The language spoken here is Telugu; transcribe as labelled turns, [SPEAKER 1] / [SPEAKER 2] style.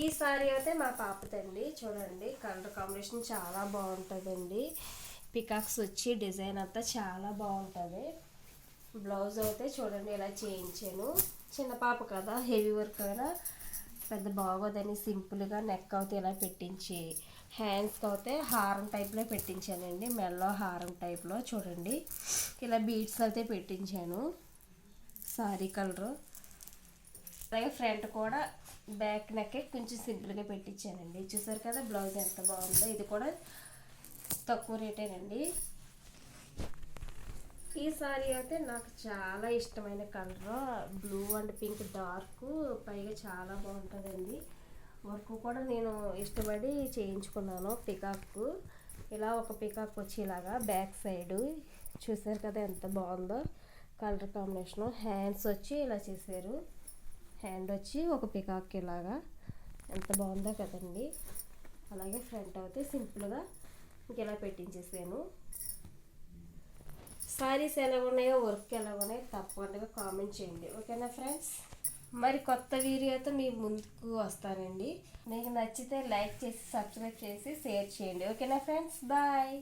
[SPEAKER 1] ఈ సారీ అయితే మా పాపదండి చూడండి కలర్ కాంబినేషన్ చాలా బాగుంటుందండి. పికాక్స్ వచ్చి డిజైన్ అంతా చాలా బాగుంటుంది. బ్లౌజ్ అయితే చూడండి ఇలా చేయించాను. చిన్న పాప కదా హెవీ వర్క్ కదా పెద్ద బాగోదని సింపుల్గా నెక్ అయితే ఇలా పెట్టించి హ్యాండ్స్కి అయితే హారం టైప్లో పెట్టించానండి. మెల్లో హారం టైప్లో చూడండి. ఇలా బీడ్స్ అయితే పెట్టించాను. సారీ కలరు. అలాగే ఫ్రంట్ కూడా బ్యాక్ నెక్ కొంచెం సింపుల్గా పెట్టించానండి చూసారు కదా బ్లౌజ్ ఎంత బాగుందో. ఇది కూడా తక్కువ రేటేనండి. ఈ సారీ అయితే నాకు చాలా ఇష్టమైన colour. Blue and pink dark. పైగా చాలా బాగుంటుందండి. వర్క్ కూడా నేను ఇష్టపడి చేయించుకున్నాను పికాక్ ఇలా ఒక పికాక్ వచ్చేలాగా బ్యాక్ సైడ్. చూసారు కదా ఎంత బాగుందో. కలర్ కాంబినేషను హ్యాండ్స్ వచ్చి ఇలా చేశారు. హ్యాండ్ వచ్చి ఒక పికాక్ ఇలాగా ఎంత బాగుందో కదండి. అలాగే ఫ్రంట్ అయితే సింపుల్గా ఇలా పెట్టించేసాను. సారీస్ ఎలా ఉన్నాయో వర్క్ ఎలా ఉన్నాయో తప్పకుండా కామెంట్ చేయండి. ఓకేనా ఫ్రెండ్స్? మరి కొత్త వీడియోతో మీ ముందుకు వస్తానండి. మీకు నచ్చితే లైక్ చేసి సబ్స్క్రైబ్ చేసి షేర్ చేయండి. ఓకేనా ఫ్రెండ్స్? బాయ్!